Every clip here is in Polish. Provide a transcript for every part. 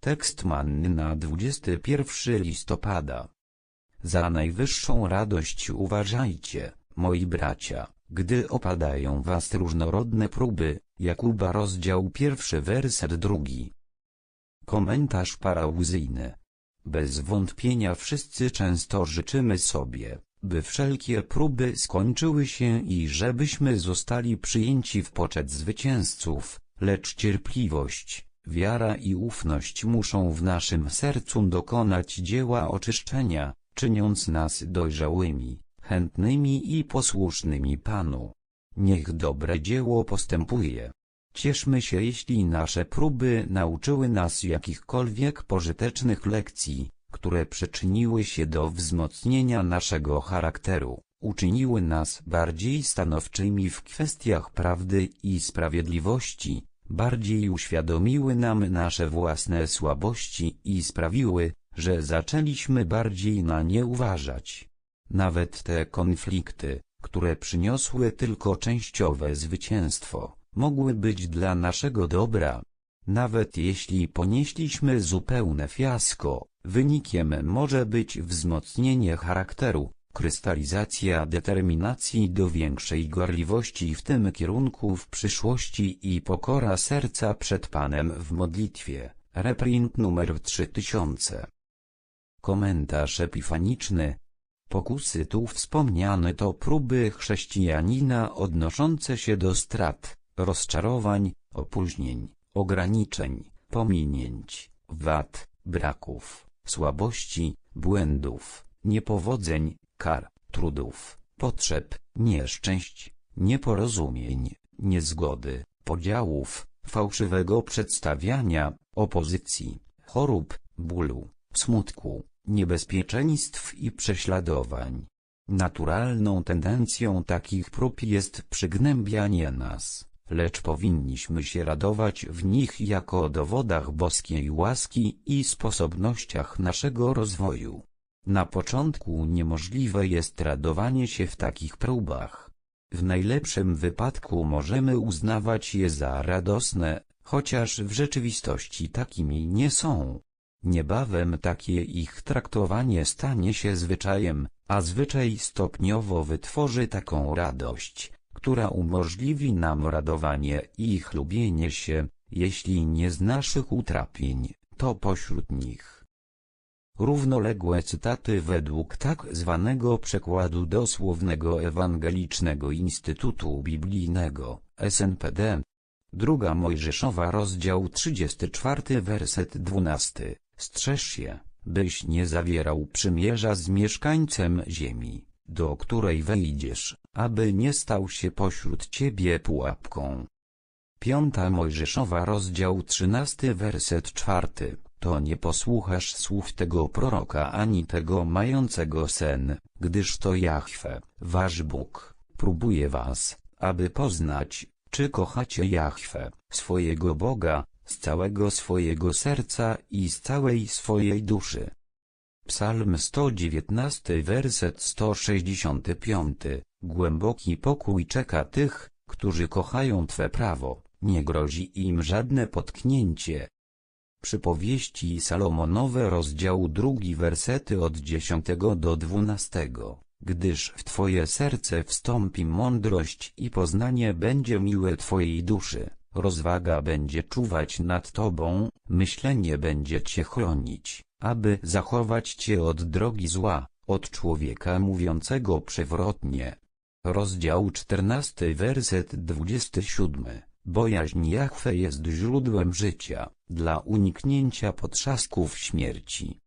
Tekst manny na 21 listopada. Za najwyższą radość uważajcie, moi bracia, gdy opadają was różnorodne próby. Jakuba rozdział pierwszy werset drugi. Komentarz parauzyjny. Bez wątpienia wszyscy często życzymy sobie, by wszelkie próby skończyły się i żebyśmy zostali przyjęci w poczet zwycięzców, lecz cierpliwość, wiara i ufność muszą w naszym sercu dokonać dzieła oczyszczenia, czyniąc nas dojrzałymi, chętnymi i posłusznymi Panu. Niech dobre dzieło postępuje. Cieszmy się jeśli nasze próby nauczyły nas jakichkolwiek pożytecznych lekcji, które przyczyniły się do wzmocnienia naszego charakteru, uczyniły nas bardziej stanowczymi w kwestiach prawdy i sprawiedliwości, bardziej uświadomiły nam nasze własne słabości i sprawiły, że zaczęliśmy bardziej na nie uważać. Nawet te konflikty, które przyniosły tylko częściowe zwycięstwo, mogły być dla naszego dobra. Nawet jeśli ponieśliśmy zupełne fiasko, wynikiem może być wzmocnienie charakteru, krystalizacja determinacji do większej gorliwości w tym kierunku w przyszłości i pokora serca przed Panem w modlitwie. Reprint numer 3000 Komentarz epifaniczny Pokusy tu wspomniane to próby chrześcijanina odnoszące się do strat, rozczarowań, opóźnień, ograniczeń, pominięć, wad, braków, słabości, błędów, niepowodzeń, kar, trudów, potrzeb, nieszczęść, nieporozumień, niezgody, podziałów, fałszywego przedstawiania, opozycji, chorób, bólu, smutku, niebezpieczeństw i prześladowań. Naturalną tendencją takich prób jest przygnębianie nas, lecz powinniśmy się radować w nich jako dowodach boskiej łaski i sposobnościach naszego rozwoju. Na początku niemożliwe jest radowanie się w takich próbach. W najlepszym wypadku możemy uznawać je za radosne, chociaż w rzeczywistości takimi nie są. Niebawem takie ich traktowanie stanie się zwyczajem, a zwyczaj stopniowo wytworzy taką radość, która umożliwi nam radowanie i chlubienie się, jeśli nie z naszych utrapień, to pośród nich. Równoległe cytaty według tak zwanego przekładu dosłownego Ewangelicznego Instytutu Biblijnego, SNPD. Druga Mojżeszowa rozdział 34 werset 12 Strzeż się, byś nie zawierał przymierza z mieszkańcem ziemi, do której wejdziesz, aby nie stał się pośród ciebie pułapką. Piąta Mojżeszowa rozdział 13 werset 4 To nie posłuchasz słów tego proroka ani tego mającego sen, gdyż to Jahwe, wasz Bóg, próbuje was, aby poznać, czy kochacie Jahwe, swojego Boga, z całego swojego serca i z całej swojej duszy. Psalm 119 werset 165 Głęboki pokój czeka tych, którzy kochają Twe prawo, nie grozi im żadne potknięcie. Przypowieści Salomonowe rozdział drugi wersety od 10 do 12 Gdyż w Twoje serce wstąpi mądrość i poznanie będzie miłe Twojej duszy. Rozwaga będzie czuwać nad tobą, myślenie będzie cię chronić, aby zachować cię od drogi zła, od człowieka mówiącego przewrotnie. Rozdział 14 werset 27 Bojaźń Jahwe jest źródłem życia, dla uniknięcia potrzasków śmierci.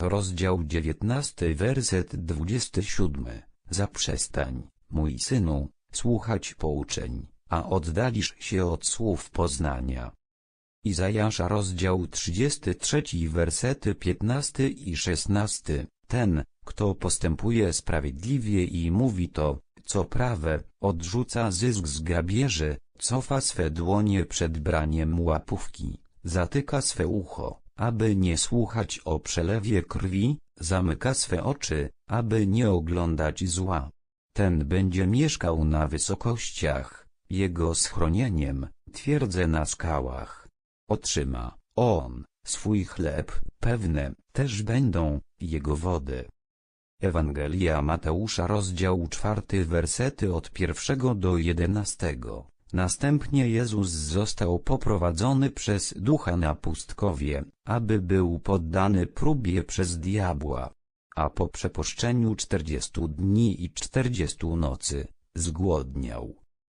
Rozdział 19 werset 27 Zaprzestań, mój synu, słuchać pouczeń a oddalisz się od słów poznania. Izajasza rozdział 33 wersety 15 i 16 Ten, kto postępuje sprawiedliwie i mówi to, co prawe, odrzuca zysk z grabieży, cofa swe dłonie przed braniem łapówki, zatyka swe ucho, aby nie słuchać o przelewie krwi, zamyka swe oczy, aby nie oglądać zła. Ten będzie mieszkał na wysokościach, jego schronieniem, twierdzę na skałach. Otrzyma, on, swój chleb, pewne, też będą, jego wody. Ewangelia Mateusza rozdział czwarty wersety od pierwszego do jedenastego. Następnie Jezus został poprowadzony przez ducha na pustkowie, aby był poddany próbie przez diabła. A po przepuszczeniu czterdziestu dni i czterdziestu nocy, zgłodniał.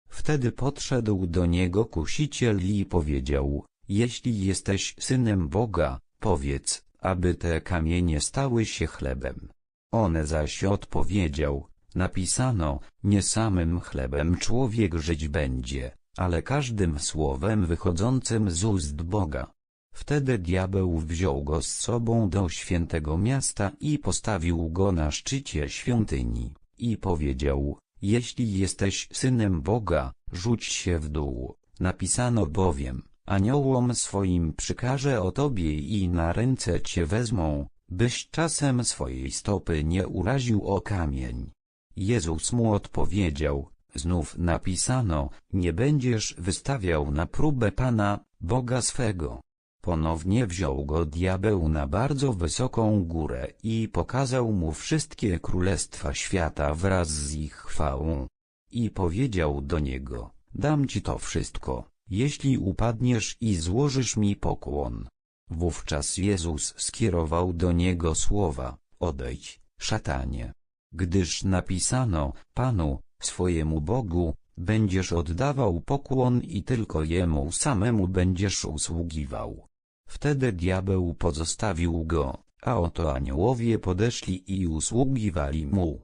Wtedy podszedł do niego kusiciel i powiedział, jeśli jesteś synem Boga, powiedz, aby te kamienie stały się chlebem. On zaś odpowiedział, napisano, nie samym chlebem człowiek żyć będzie, ale każdym słowem wychodzącym z ust Boga. Wtedy diabeł wziął go z sobą do świętego miasta i postawił go na szczycie świątyni, i powiedział, jeśli jesteś synem Boga, rzuć się w dół, napisano bowiem, aniołom swoim przykaże o tobie i na ręce cię wezmą, byś czasem swojej stopy nie uraził o kamień. Jezus mu odpowiedział, znów napisano, nie będziesz wystawiał na próbę Pana, Boga swego. Ponownie wziął go diabeł na bardzo wysoką górę i pokazał mu wszystkie królestwa świata wraz z ich chwałą. I powiedział do niego, dam ci to wszystko, jeśli upadniesz i złożysz mi pokłon. Wówczas Jezus skierował do niego słowa, odejdź, szatanie. Gdyż napisano, Panu, swojemu Bogu, będziesz oddawał pokłon i tylko Jemu samemu będziesz usługiwał. Wtedy diabeł pozostawił go, a oto aniołowie podeszli i usługiwali mu.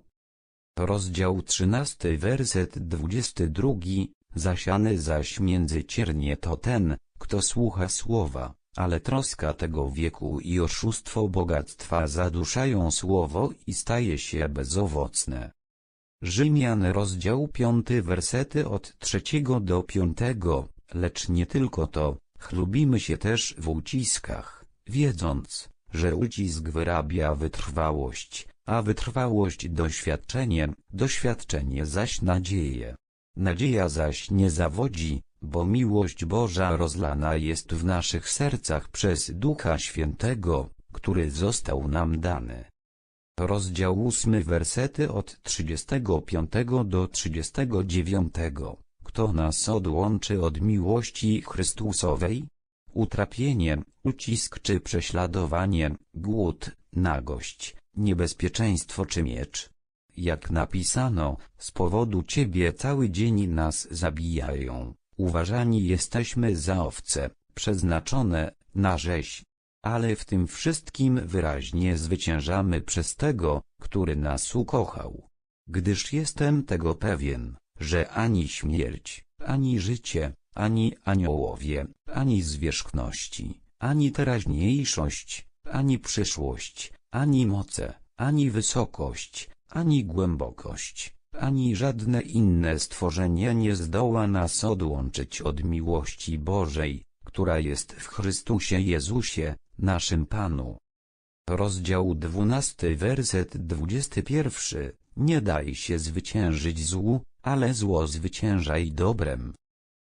Rozdział 13 werset 22 Zasiany zaś między ciernie to ten, kto słucha słowa, ale troska tego wieku i oszustwo bogactwa zaduszają słowo i staje się bezowocne. Rzymian rozdział 5 wersety od 3 do 5, lecz nie tylko to, chlubimy się też w uciskach, wiedząc, że ucisk wyrabia wytrwałość, a wytrwałość doświadczenie, doświadczenie zaś nadzieję. Nadzieja zaś nie zawodzi, bo miłość Boża rozlana jest w naszych sercach przez Ducha Świętego, który został nam dany. Rozdział 8 wersety od 35 do 39. Kto nas odłączy od miłości Chrystusowej? Utrapienie, ucisk czy prześladowanie, głód, nagość, niebezpieczeństwo czy miecz. Jak napisano, z powodu Ciebie cały dzień nas zabijają. Uważani jesteśmy za owce, przeznaczone na rzeź. Ale w tym wszystkim wyraźnie zwyciężamy przez Tego, który nas ukochał. Gdyż jestem tego pewien, że ani śmierć, ani życie, ani aniołowie, ani zwierzchności, ani teraźniejszość, ani przyszłość, ani moce, ani wysokość, ani głębokość, ani żadne inne stworzenie nie zdoła nas odłączyć od miłości Bożej, która jest w Chrystusie Jezusie, naszym Panu. Rozdział 12 werset 21 Nie daj się zwyciężyć złu, ale zło zwyciężaj dobrem.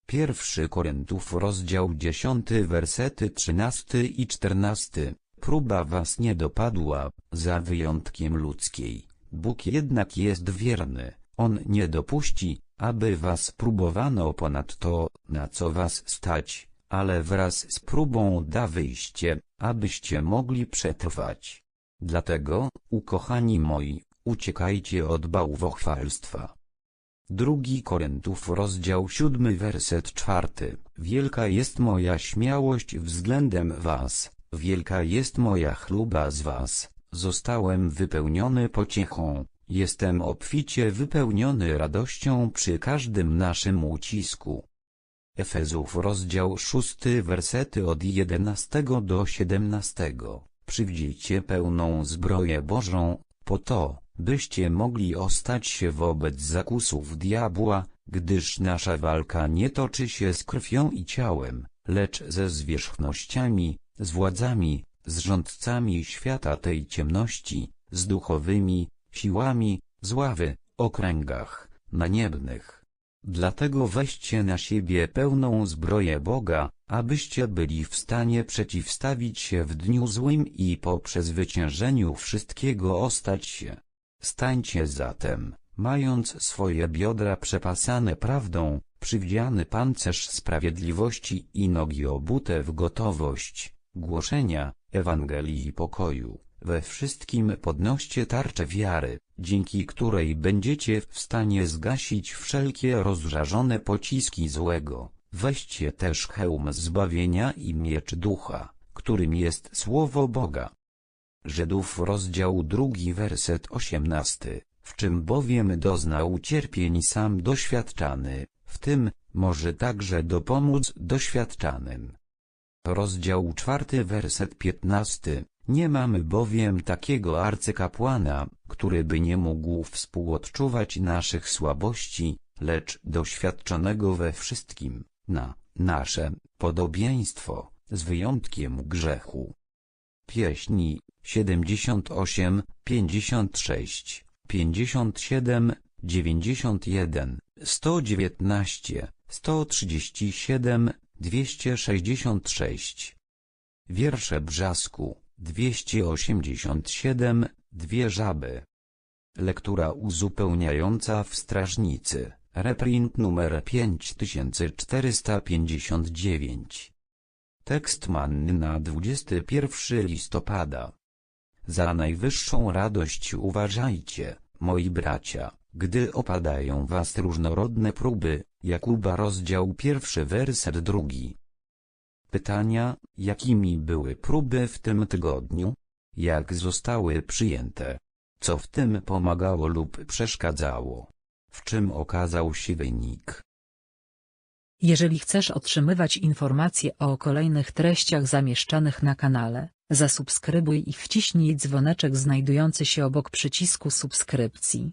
Pierwszy Koryntów rozdział 10 wersety 13 i 14 Próba was nie dopadła, za wyjątkiem ludzkiej Bóg jednak jest wierny, On nie dopuści, aby was próbowano ponad to, na co was stać, ale wraz z próbą da wyjście, abyście mogli przetrwać. Dlatego, ukochani moi, uciekajcie od bałwochwalstwa. Drugi Koryntów rozdział siódmy werset czwarty. Wielka jest moja śmiałość względem was, wielka jest moja chluba z was, Zostałem wypełniony pociechą, jestem obficie wypełniony radością przy każdym naszym ucisku. Efezów rozdział 6 wersety od 11 do 17. Przywdziejcie pełną zbroję Bożą, po to, byście mogli ostać się wobec zakusów diabła, gdyż nasza walka nie toczy się z krwią i ciałem, lecz ze zwierzchnościami, z władzami, z rządcami świata tej ciemności, z duchowymi siłami zławy, okręgach, naniebnych. Dlatego weźcie na siebie pełną zbroję Boga, abyście byli w stanie przeciwstawić się w dniu złym i po przezwyciężeniu wszystkiego ostać się. Stańcie zatem, mając swoje biodra przepasane prawdą, przywdziany pancerz sprawiedliwości i nogi obute w gotowość, głoszenia, Ewangelii pokoju. We wszystkim podnoście tarczę wiary, dzięki której będziecie w stanie zgasić wszelkie rozżarzone pociski złego. Weźcie też hełm zbawienia i miecz ducha, którym jest słowo Boga. Żydów rozdział drugi werset osiemnasty, w czym bowiem doznał cierpień sam doświadczany, w tym może także dopomóc doświadczanym. Rozdział czwarty werset piętnasty. Nie mamy bowiem takiego arcykapłana, który by nie mógł współodczuwać naszych słabości, lecz doświadczonego we wszystkim, na nasze podobieństwo, z wyjątkiem grzechu. Pieśni 78, 56, 57, 91, 119, 137, 266. Wiersze Brzasku 287, Dwie żaby. Lektura uzupełniająca w Strażnicy, reprint numer 5459. Tekst manny na 21 listopada. Za najwyższą radość uważajcie, moi bracia, gdy opadają was różnorodne próby, Jakuba rozdział pierwszy werset drugi. Pytania, jakimi były próby w tym tygodniu? Jak zostały przyjęte? Co w tym pomagało lub przeszkadzało? W czym okazał się wynik? Jeżeli chcesz otrzymywać informacje o kolejnych treściach zamieszczanych na kanale, zasubskrybuj i wciśnij dzwoneczek znajdujący się obok przycisku subskrypcji.